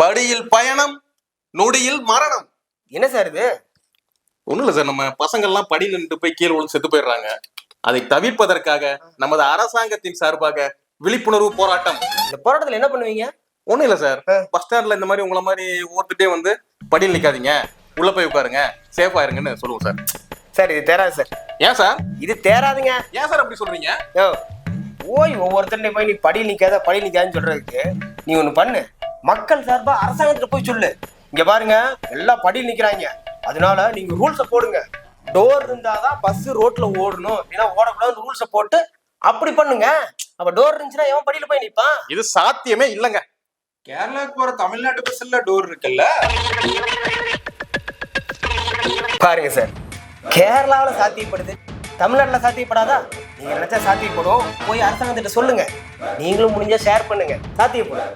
படியில் பயணம் நொடியில் மரணம். என்ன சார் இது? ஒண்ணும் இல்ல சார் நம்ம பசங்கள்லாம் படி நின்று போய் கீழே விழுந்து செத்து போயிடுறாங்க. அதை தவிர்ப்பதற்காக நமது அரசாங்கத்தின் சார்பாக விழிப்புணர்வு போராட்டம். இந்த போராட்டத்துல என்ன பண்ணுவீங்க? ஒண்ணும் இல்ல சார். பஸ் ஸ்டாண்ட்ல இந்த மாதிரி உங்களை மாதிரி ஓட்டுட்டே வந்து படியில் நிக்காதீங்க. உள்ள போய் உட்காருங்க சேஃபா இருங்கன்னு சொல்லுவோம் சார். சார் இது தேராது சார். ஏன் சார்? இது தேராதுங்க. ஏன் சார் அப்படி சொல்றீங்க? ஓய் ஒவ்வொருத்தருடைய போய் நீ படி நிக்காத படி நிக்காதுன்னு சொல்றதுக்கு நீ ஒண்ணு பண்ணு. மக்கள் சார்பா அரசாங்கத்துல போய் சொல்லு. இங்க பாருங்க எல்லாம் படியில் நிக்கிறாங்க. அதனால நீங்க ரூல்ஸ போடுங்க. டோர் இருந்தாதான் பஸ் ரோட்ல ஓடணும். ஏன்னா ஓடக்கூடாது ரூல்ஸ போட்டு அப்படி பண்ணுங்க. அப்ப டோர் இருந்துச்சுன்னா எவன் படியில போய் நிப்பான்? இது சாத்தியமே இல்லைங்க. கேரளாக்கு போற தமிழ்நாட்டு பஸ்ல டோர் இருக்குல்ல? பாருங்க சார் கேரளாவுல சாத்தியப்படுது. தமிழ்நாட்டுல சாத்தியப்படாதா? நீங்க நினைச்சா சாத்தியப்படும். போய் அரசாங்கத்திட்ட சொல்லுங்க. நீங்களும் முடிஞ்சா ஷேர் பண்ணுங்க. சாத்தியப்படும்.